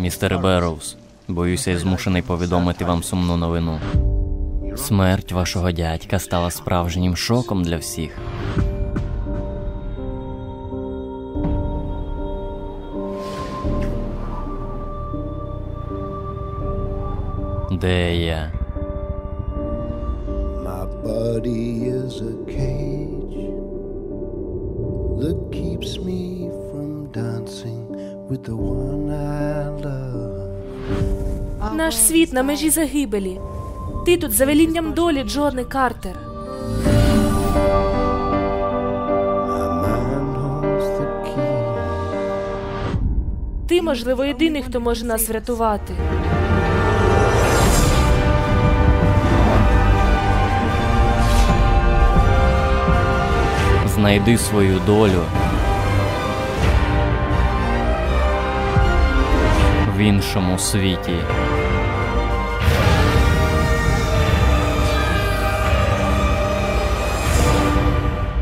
Містере Берроуз, боюся, я змушений повідомити вам сумну новину. Смерть вашого дядька стала справжнім шоком для всіх. Де я? My body is a cage that keeps me from dancing with the one I love. Наш світ на межі загибелі. Ти тут за велінням долі, Джоне Картер. Ти, можливо, єдиний, хто може нас врятувати. Знайди свою долю. В іншому світі.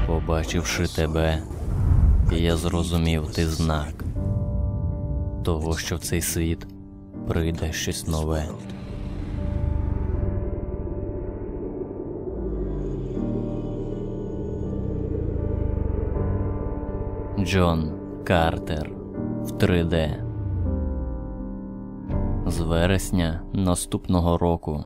Побачивши тебе, я зрозумів ти знак того, що в цей світ прийде щось нове. Джон Картер в 3D. Вересня наступного року